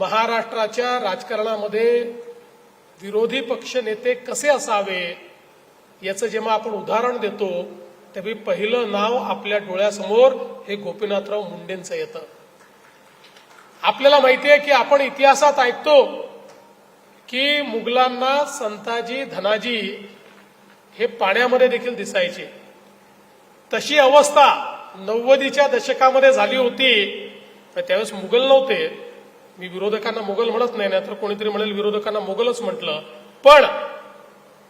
महाराष्ट्राच्या राजकारणामध्ये विरोधी पक्ष नेते कसे असावे याचं जेव्हा आपण उदाहरण देतो तेव्हा पहिलं नाव आपल्या डोळ्यासमोर हे गोपीनाथराव मुंडेंचं येतं. आपल्याला माहिती आहे की आपण इतिहासात ऐकतो की मुघलांना संताजी धनाजी हे पाण्यामध्ये देखील दिसायचे. तशी अवस्था नव्वदीच्या दशकामध्ये झाली होती त्यावेळेस मुघल नव्हते. मी विरोधकांना मोगल म्हणत नाही नाहीतर कोणीतरी म्हणेल विरोधकांना मोगलच म्हटलं. पण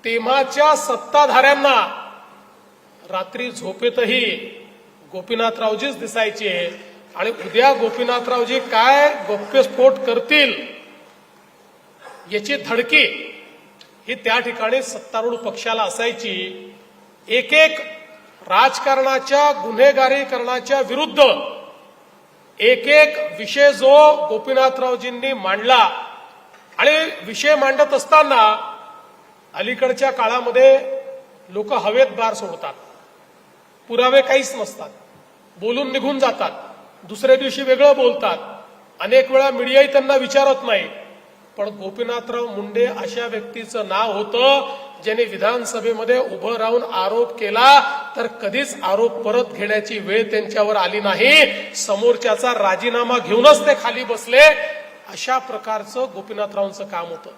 तेव्हाच्या सत्ताधाऱ्यांना रात्री झोपेतही गोपीनाथरावजीच दिसायचे. आणि उद्या गोपीनाथरावजी काय गौप्यस्फोट करतील याची धडकी ही त्या ठिकाणी सत्तारूढ पक्षाला असायची. एक एक राजकारणाच्या गुन्हेगारीकरणाच्या विरुद्ध एक एक विषय जो गोपीनाथरावजींनी मांडला आणि विषय मांडत असताना अलीकडच्या काळामध्ये लोक हवेत बार सोडतात. पुरावे काहीच नसतात. बोलून निघून जातात. दुसऱ्या दिवशी वेगळं बोलतात. अनेक वेळा मीडियाही त्यांना विचारत नाही. पण गोपीनाथराव मुंडे अशा व्यक्तीचं नाव होतं ज्याने विधानसभेमध्ये उभं राहून आरोप केला तर कधीच आरोप परत घेण्याची वेळ त्यांच्यावर आली नाही. समोरच्याचा राजीनामा घेऊनच ते खाली बसले. अशा प्रकारचं गोपीनाथरावांचं काम होतं.